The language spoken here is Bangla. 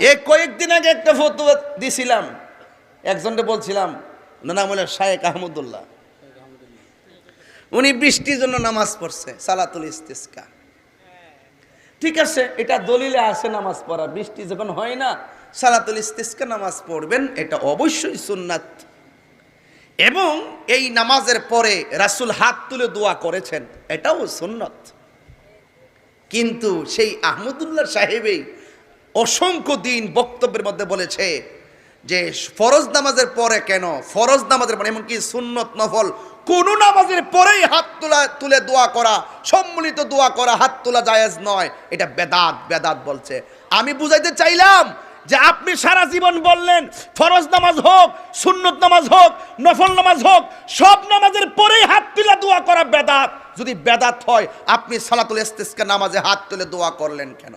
এই কয়েকদিন আগে একটা ফতুয়া দিছিলাম। একজনকে বলছিলাম নাম হলো শায়েক আহমদুল্লাহ। উনি বৃষ্টির জন্য নামাজ পড়ছে, সালাতুল ইস্তিসকা। ঠিক আছে, এটা দলিলে আসে নামাজ পড়া। বৃষ্টি যখন হয় না, সালাতুল ইস্তিসকা নামাজ পড়বেন, এটা অবশ্যই সুন্নাত। এবং এই নামাজের পরে রাসূল হাত তুলে দোয়া করেছেন, এটাও সুন্নত। কিন্তু সেই আহমদুল্লাহ সাহেবেই অসংখ্য দিন বক্তব্যের মধ্যে বলেছে যে ফরজ নামাজের পরে কেন? ফরজ নামাজের পরে, এমনকি সুন্নত নফল, কোন নামাজের পরেই হাত তোলা তুলে দোয়া করা, সম্মিলিত দোয়া করা, হাত তোলা জায়েজ নয়। এটা বেদাত বেদাত বলছে। আমি বুঝাইতে চাইলাম যে আপনি সারা জীবন বললেন, ফরজ নামাজ হোক, সুন্নত নামাজ হোক, নফল নামাজ হোক, সব নামাজের পরেই হাত তুলে দোয়া করা বেদাত। যদি বেদাত হয়, আপনি সালাতুল ইস্তিসকা নামাজে হাত তুলে দোয়া করলেন কেন?